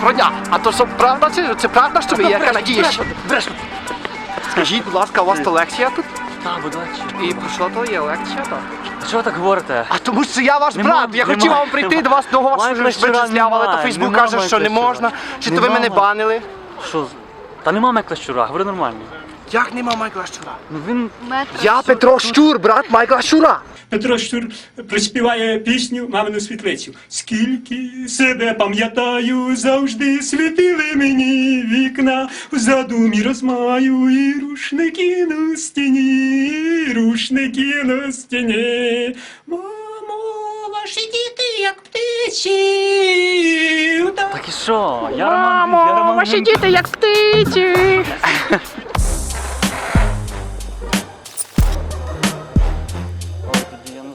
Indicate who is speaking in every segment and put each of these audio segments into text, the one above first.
Speaker 1: Доброго дня! А то що правда чи це правда, що ви є канадієць?
Speaker 2: Брешуть.
Speaker 1: Скажіть, будь ласка, у вас то лекція тут?
Speaker 2: Так, будь ласка.
Speaker 1: І про що то є лекція? то?
Speaker 2: Що ви так говорите?
Speaker 1: А тому що я ваш
Speaker 2: Нема-
Speaker 1: брат. Я
Speaker 2: нема-
Speaker 1: хотів вам прийти до вас до вас вичисляв, але то Фейсбук
Speaker 2: нема
Speaker 1: каже, що не можна. Чи то ви
Speaker 2: Нема
Speaker 1: мене банили?
Speaker 2: Що? з- Та нема Майкла Щура, говори нормально.
Speaker 1: Як нема Майкла Щура?
Speaker 2: Ну він.
Speaker 1: Я Петро Щур, брат Майкла Щура.
Speaker 3: Петро Щур проспіває пісню Мамину світлицю. Скільки себе пам'ятаю, завжди світили мені вікна, в задумі розмаю і рушники на стіні, і рушники на стіні. Мамо, ваші діти, як птиці.
Speaker 2: Так і що? Я я Роман
Speaker 1: діти як птиці.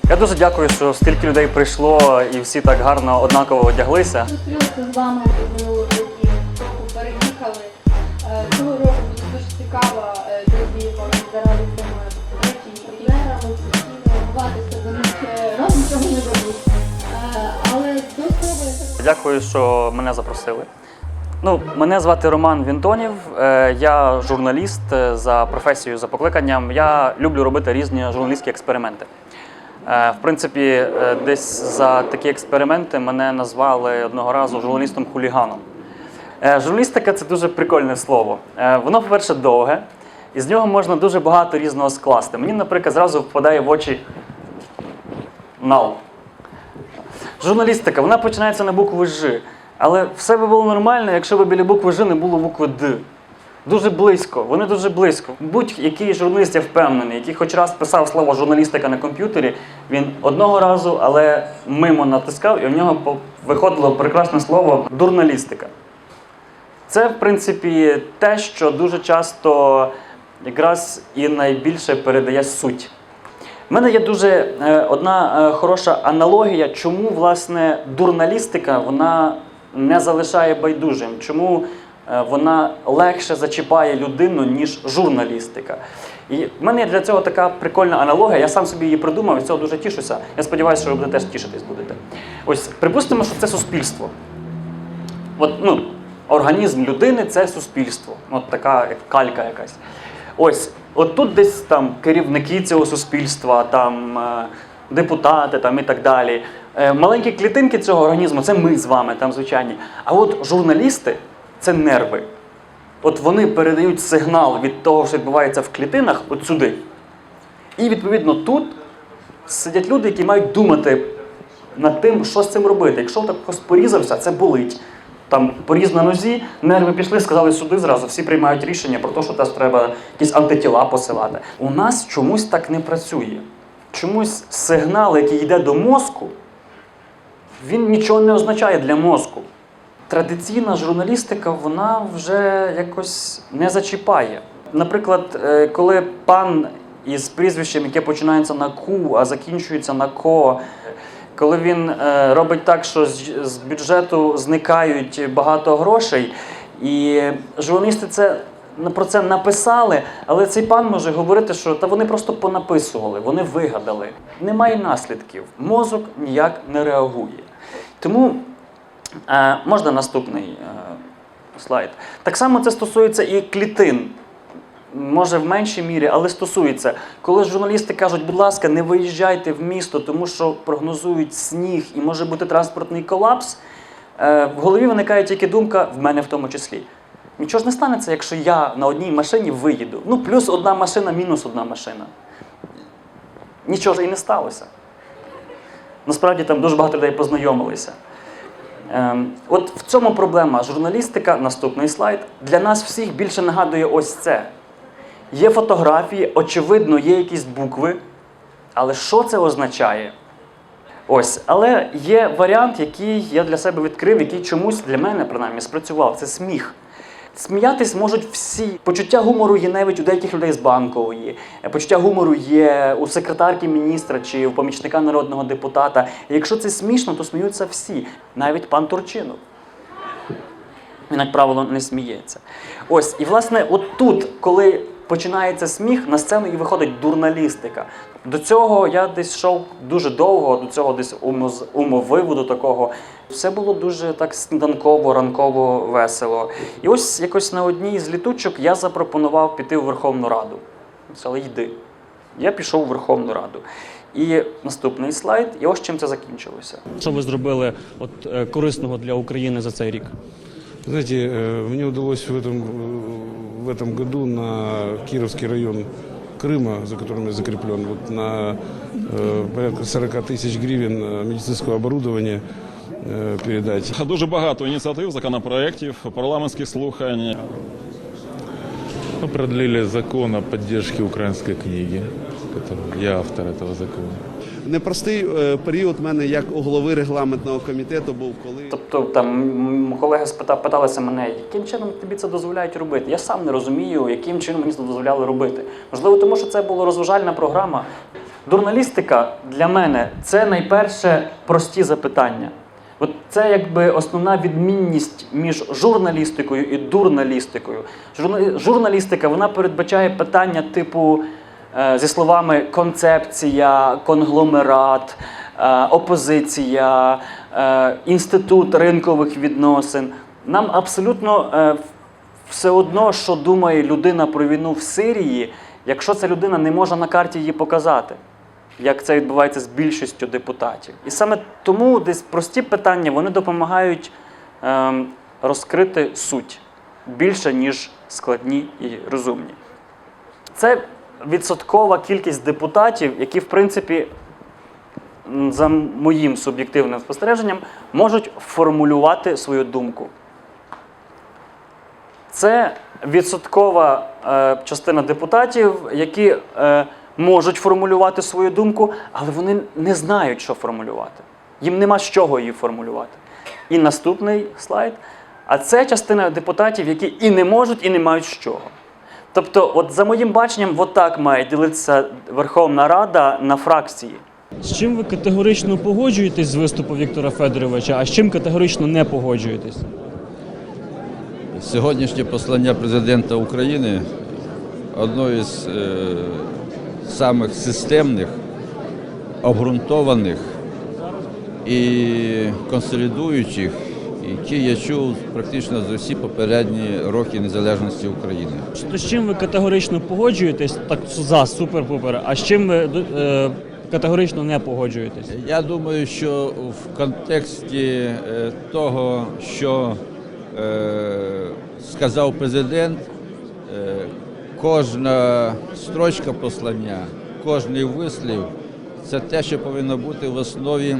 Speaker 2: Я дуже дякую, що стільки людей прийшло і всі так гарно однаково одяглися.
Speaker 4: Зустрілися з вами минулого року, переїхали. Е, Цього року буде дуже цікаво, е, друзі, заради цими третій до них е, разом нічого не робити. Е, Але до
Speaker 2: Дякую, що мене запросили. Ну, мене звати Роман Вінтонів. Я журналіст за професією, за покликанням. Я люблю робити різні журналістські експерименти. Е, В принципі, е, десь за такі експерименти мене назвали одного разу журналістом-хуліганом. Е, Журналістика це дуже прикольне слово. Воно, по-перше, довге, і з нього можна дуже багато різного скласти. Мені, наприклад, зразу впадає в очі нал. Журналістика, вона починається на букву Ж. Але все би було нормально, якщо б біля букви Ж не було букви Д. Дуже близько, вони дуже близько. Будь-який журналіст, я впевнений, який хоч раз писав слово журналістика на комп'ютері, він одного разу, але мимо натискав, і в нього виходило прекрасне слово дурналістика. Це, в принципі, те, що дуже часто якраз і найбільше передає суть. У мене є дуже е, одна е, хороша аналогія, чому власне дурналістика вона не залишає байдужим, чому вона легше зачіпає людину, ніж журналістика. І в мене для цього така прикольна аналогія. Я сам собі її придумав і цього дуже тішуся. Я сподіваюся, що ви будете теж тішитись будете. Ось припустимо, що це суспільство. От, ну, організм людини це суспільство. От така як калька якась. Ось, от тут десь там керівники цього суспільства, там е, депутати там, і так далі. Е, маленькі клітинки цього організму це ми з вами, там звичайні. А от журналісти це нерви. От вони передають сигнал від того, що відбувається в клітинах, от сюди. І відповідно тут сидять люди, які мають думати над тим, що з цим робити. Якщо так хтось порізався, це болить. Там поріз на нозі, нерви пішли, сказали сюди зразу, всі приймають рішення про те, що теж треба якісь антитіла посилати. У нас чомусь так не працює. Чомусь сигнал, який йде до мозку, він нічого не означає для мозку. Традиційна журналістика вона вже якось не зачіпає. Наприклад, е, коли пан із прізвищем, яке починається на ку, а закінчується на ко, коли він е, робить так, що з, з бюджету зникають багато грошей, і журналісти це про це написали, але цей пан може говорити, що та вони просто понаписували, вони вигадали. Немає наслідків. Мозок ніяк не реагує. Тому Е, можна наступний е, слайд. Так само це стосується і клітин. Може в меншій мірі, але стосується. Коли журналісти кажуть, будь ласка, не виїжджайте в місто, тому що прогнозують сніг і може бути транспортний колапс, е, в голові виникає тільки думка, в мене в тому числі. Нічого ж не станеться, якщо я на одній машині виїду. Ну, плюс одна машина, мінус одна машина. Нічого ж і не сталося. Насправді там дуже багато людей познайомилися. Ем, от в цьому проблема. Журналістика, наступний слайд, для нас всіх більше нагадує ось це. Є фотографії, очевидно, є якісь букви, але що це означає? Ось, але є варіант, який я для себе відкрив, який чомусь для мене принаймні спрацював. Це сміх. Сміятись можуть всі. Почуття гумору є навіть у деяких людей з банкової. Е, Почуття гумору є у секретарки міністра чи у помічника народного депутата. Якщо це смішно, то сміються всі, навіть пан Турчинов. Він, як правило, не сміється. Ось, і власне, от тут, коли починається сміх, на сцену і виходить дурналістика. До цього я десь йшов дуже довго, до цього десь умоз- умовиводу такого. Все було дуже так сніданково, ранково, весело. І ось якось на одній з літучок я запропонував піти у Верховну Раду. Сказали, йди. Я пішов у Верховну Раду. І наступний слайд, і ось чим це закінчилося. Що ви зробили от, е, корисного для України за цей рік?
Speaker 5: Знаете, э, мне удалось в этом, э, в этом году на Кировский район Крыма, за которым я закреплен, вот на э, порядка 40 тысяч гривен э, медицинского оборудования э, передать.
Speaker 6: Дуже багато ініціатив, законопроєктів, парламентських слухань.
Speaker 7: Мы продлили закон о поддержке украинской книги, который я автор этого закона.
Speaker 8: Непростий е, період в мене як у голови регламентного комітету був, коли
Speaker 2: Тобто там колеги спита- питалися мене, яким чином тобі це дозволяють робити. Я сам не розумію, яким чином мені це дозволяли робити. Можливо, тому що це була розважальна програма. Журналістика для мене це найперше прості запитання. От це якби основна відмінність між журналістикою і дурналістикою. Журналістика вона передбачає питання типу зі словами концепція, конгломерат, е, опозиція, е, інститут ринкових відносин. Нам абсолютно е, все одно, що думає людина про війну в Сирії, якщо ця людина не може на карті її показати, як це відбувається з більшістю депутатів. І саме тому десь прості питання вони допомагають ем, розкрити суть більше, ніж складні і розумні. Це відсоткова кількість депутатів, які, в принципі, за моїм суб'єктивним спостереженням, можуть формулювати свою думку. Це відсоткова е, частина депутатів, які е, можуть формулювати свою думку, але вони не знають, що формулювати. Їм нема з чого її формулювати. І наступний слайд. А це частина депутатів, які і не можуть, і не мають з чого. Тобто, от за моїм баченням, от так має ділитися Верховна Рада на фракції.
Speaker 9: З чим ви категорично погоджуєтесь з виступу Віктора Федоровича, а з чим категорично не погоджуєтесь?
Speaker 10: Сьогоднішнє послання президента України одно із е, самих системних, обґрунтованих і консолідуючих, які я чув практично за всі попередні роки незалежності України.
Speaker 9: То з чим ви категорично погоджуєтесь, так за супер-пупер, а з чим ви е, категорично не погоджуєтесь?
Speaker 10: Я думаю, що в контексті е, того, що е, сказав президент, е, кожна строчка послання, кожний вислів це те, що повинно бути в основі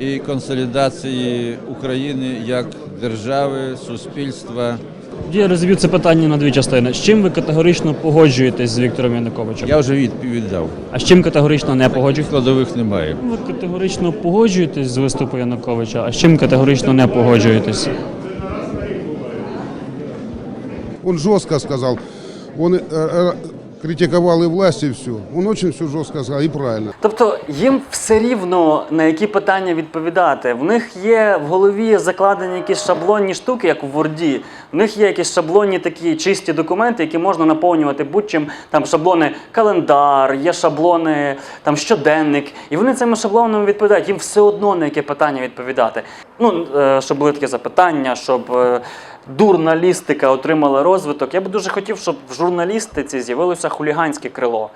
Speaker 10: і консолідації України як держави, суспільства.
Speaker 9: Я розб'ю це питання на дві частини. З чим ви категорично погоджуєтесь з Віктором Януковичем?
Speaker 10: Я вже відповідь дав.
Speaker 9: А з чим категорично не погоджуєтесь?
Speaker 10: Складових немає.
Speaker 9: Ви категорично погоджуєтесь з виступу Януковича, а з чим категорично не погоджуєтесь?
Speaker 11: Он жестко сказал. Он э, э, критиковал и власть, и все. Он очень все жестко сказал, и правильно.
Speaker 2: Тобто їм все рівно на які питання відповідати. В них є в голові закладені якісь шаблонні штуки, як в Word. В них є якісь шаблонні такі чисті документи, які можна наповнювати будь-чим. Там шаблони календар, є шаблони, там щоденник. І вони цими шаблонами відповідають. Їм все одно на яке питання відповідати. Ну, е, щоб були такі запитання, щоб. Дурналістика отримала розвиток. Я би дуже хотів, щоб в журналістиці з'явилося хуліганське крило.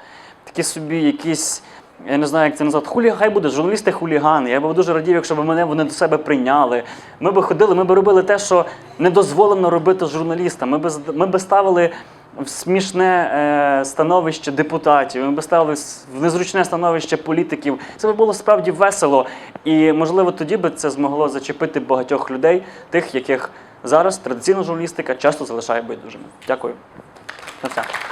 Speaker 2: Такі собі якісь я не знаю, як це назвати. Хулі, хай буде журналісти хулігани. Я би дуже радів, якщо б мене вони до себе прийняли. Ми би ходили, ми би робили те, що не дозволено робити журналістам. Ми би ми би ставили в смішне е, становище депутатів. Ми би ставили в незручне становище політиків. Це би було справді весело. І можливо тоді би це змогло зачепити багатьох людей, тих, яких зараз традиційна журналістика часто залишає байдужими. Дякую. На все.